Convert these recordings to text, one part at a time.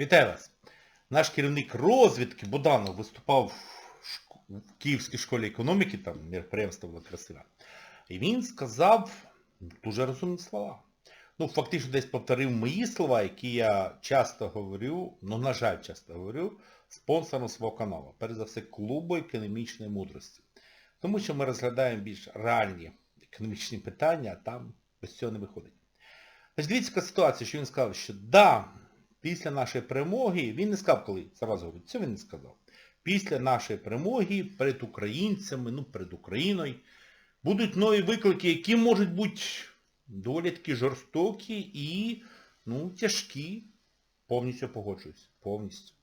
Вітаю вас. Наш керівник розвідки Буданов виступав в Київській школі економіки, там мероприємство було красиве. І він сказав дуже розумні слова. Ну, фактично десь повторив мої слова, які я часто говорю, ну, на жаль, часто говорю, спонсором свого каналу. Перш за все, клубу економічної мудрості. Тому що ми розглядаємо більш реальні економічні питання, а там без цього не виходить. Значить, дивіться, ситуація, що він сказав, що да, після нашої перемоги, він не сказав коли, зараз говорю, це він не сказав. Після нашої перемоги перед українцями, ну перед Україною, будуть нові виклики, які можуть бути доволі таки жорстокі і ну, тяжкі. Повністю погоджуюсь. Повністю.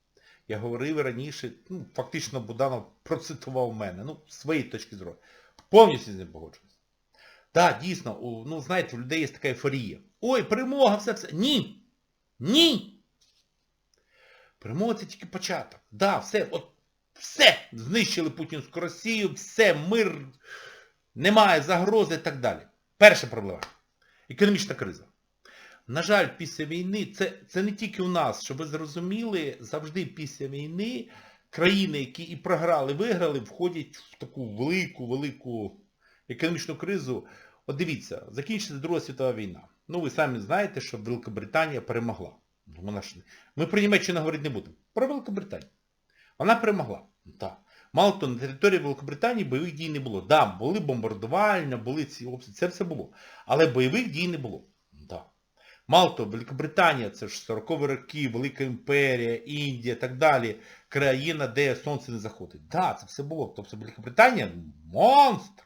Я говорив раніше, ну, фактично Буданов процитував мене, ну, з своєї точки зору. Повністю з ним погоджуюсь. Так, дійсно, у, ну знаєте, у людей є така ейфорія. Ой, перемога, все, все. Ні! Ні! Перемога це тільки початок. Да, все, от все, знищили Путінську Росію, все, мир, немає загрози і так далі. Перша проблема. Економічна криза. На жаль, після війни, це, це не тільки у нас, щоб ви зрозуміли, завжди після війни країни, які і програли, виграли, входять в таку велику, велику економічну кризу. От дивіться, закінчиться Друга світова війна. Ну ви самі знаєте, що Великобританія перемогла. Вона ж... Ми про Німеччину говорити не будемо. Про Великобританію. Вона перемогла. Так. Мало того, на території Великобританії бойових дій не було. Да, були бомбардувальня, були ці обстріли, це все було. Але бойових дій не було. Да. Мало того, Великобританія, це ж 40-ві роки, Велика імперія, Індія і так далі, країна, де сонце не заходить. Да, це все було. Тобто Великобританія монстр.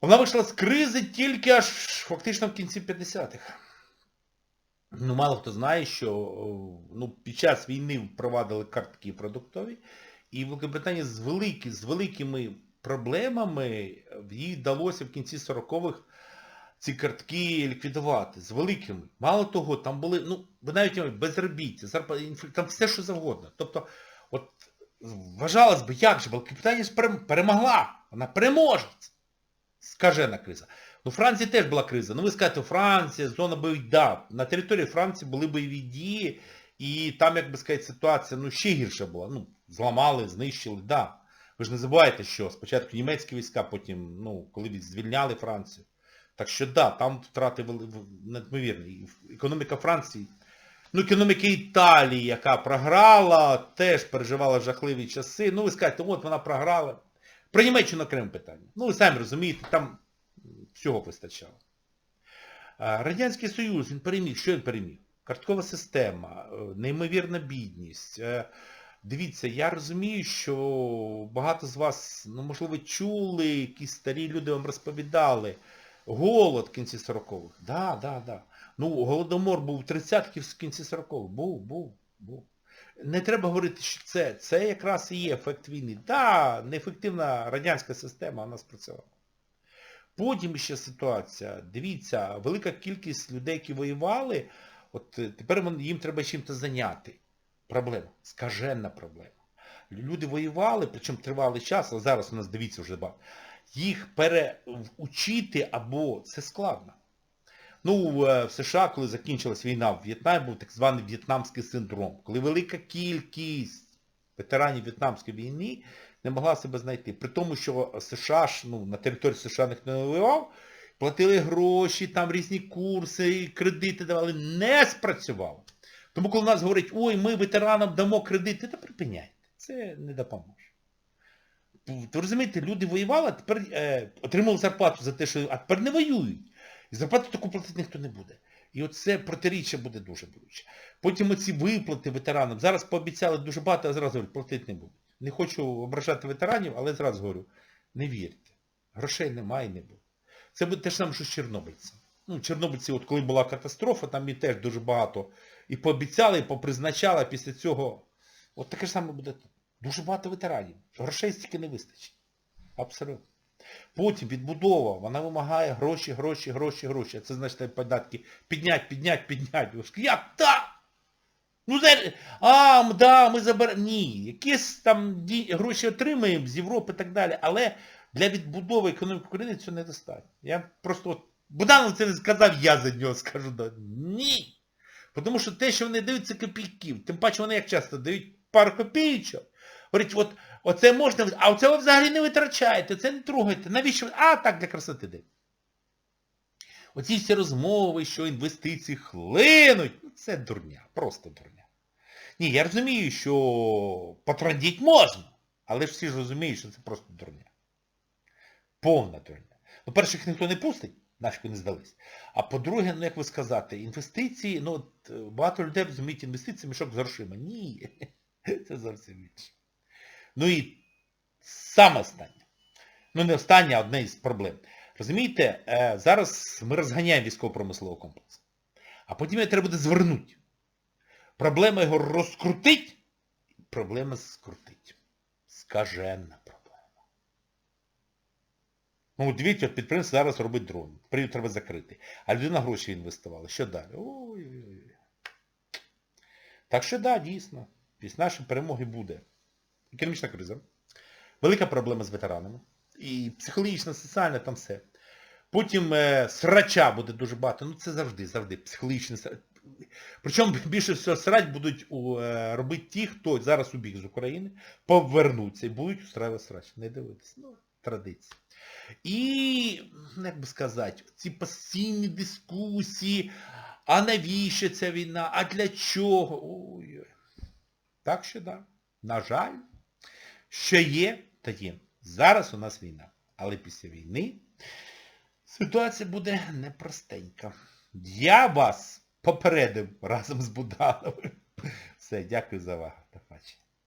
Вона вийшла з кризи тільки аж фактично в кінці 50-х. Ну, мало хто знає, що ну, під час війни впровадили картки продуктові, і Великобританія з, великі, з великими проблемами їй вдалося в кінці 40-х ці картки ліквідувати. З великими. Мало того, там були, ну, ви навіть безробіття, зарплата, там все, що завгодно. Тобто, от вважалось би, як же, Великобританія перемогла, вона переможець. Скажена криза. Ну, в Франції теж була криза. Ну, ви скажете, Франція, зона бойових, да. На території Франції були бойові дії, і там, як би сказати, ситуація ну, ще гірша була. Ну, зламали, знищили, да. Ви ж не забувайте, що спочатку німецькі війська, потім, ну, коли звільняли Францію. Так що, да, там втрати вели-. Економіка Франції, ну, економіка Італії, яка програла, теж переживала жахливі часи. Ну, ви скажете, от вона програла. Про Німеччину окреме питання. Ну, ви самі розумієте, там всього вистачало. Радянський Союз, він переміг. Що він переміг? Карткова система, е, неймовірна бідність. Е, Дивіться, я розумію, що багато з вас, ну, можливо, чули, якісь старі люди вам розповідали. Голод в кінці 40-х. Да, да, да. Ну, Голодомор був в 30-х в кінці 40-х. Був, був, був. Не треба говорити, що це. Це якраз і є ефект війни. Да, неефективна радянська система, вона спрацювала. Потім ще ситуація. Дивіться, велика кількість людей, які воювали, от е, тепер їм треба чим-то зайняти. Проблема. Скаженна проблема. Люди воювали, причому тривалий час, а зараз у нас, дивіться, вже багато. Їх переучити або це складно. Ну, е, в США, коли закінчилась війна в В'єтнамі, був так званий в'єтнамський синдром, коли велика кількість ветеранів В'єтнамської війни не могла себе знайти. При тому, що США ж, ну, на території США ніхто не воював, платили гроші, там різні курси, кредити давали, не спрацювало. Тому коли нас говорять, ой, ми ветеранам дамо кредити, та припиняйте. Це не допоможе. Ви розумієте, люди воювали, а тепер е, отримали зарплату за те, що а тепер не воюють. І зарплату таку платити ніхто не буде. І оце протиріччя буде дуже болюче. Потім оці виплати ветеранам. Зараз пообіцяли дуже багато, а зразу говорять, платити не будуть. Не хочу ображати ветеранів, але зразу говорю, не вірте. Грошей немає і не буде. Це буде те ж саме, що з чорнобильцем. Ну, чорнобильці, от коли була катастрофа, там і теж дуже багато і пообіцяли, і попризначали, після цього. От таке ж саме буде тут. Дуже багато ветеранів. Грошей стільки не вистачить. Абсолютно. Потім відбудова, вона вимагає гроші, гроші, гроші, гроші. Це значить податки піднять, піднять, піднять. Як так? Ну, де- а, да, ми заберемо. Ні, якісь там гроші отримаємо з Європи і так далі, але для відбудови економіки України цього недостатньо. Я просто от, Буданов це не сказав, я за нього скажу. Да. Ні. Тому що те, що вони дають, це копійків. Тим паче вони як часто дають пару копійчок. Говорять, от, оце можна, а оце ви взагалі не витрачаєте, це не трогайте. Навіщо? А, так, для красоти дають. Оці всі розмови, що інвестиції хлинуть, ну, це дурня, просто дурня. Ні, я розумію, що потрандіть можна, але ж всі ж розуміють, що це просто дурня. Повна дурня. Ну, перше, їх ніхто не пустить, нафіг вони здались. А по-друге, ну як ви сказати, інвестиції, ну от е, багато людей розуміють інвестиції, мішок з грошима. Ні, це зовсім інше. Ну і саме останнє. Ну не останнє, а одне із проблем. Розумієте, е, зараз ми розганяємо військово-промисловий комплекс. А потім його треба буде звернути. Проблема його розкрутить, проблема скрутить. Скажена проблема. Ну, дивіться, от підприємство зараз робить дрон. Прийду треба закрити. А людина гроші інвестувала. Що далі? Ой-ой-ой. Так що да, дійсно. Після нашої перемоги буде. Економічна криза. Велика проблема з ветеранами. І психологічна, соціальна, там все. Потім е, срача буде дуже багато. Ну це завжди, завжди. Психологічний срач. Причому більше всього срач будуть у, е, робити ті, хто зараз убіг з України, повернуться і будуть устраювати срач. Не дивитись. Ну, традиція. І, ну, як би сказати, ці постійні дискусії, а навіщо ця війна, а для чого? Ой-ой. Так що да. На жаль, що є, та є. Зараз у нас війна. Але після війни ситуація буде непростенька. Я вас попередив разом з Будановим. Все, дякую за увагу. До побачення.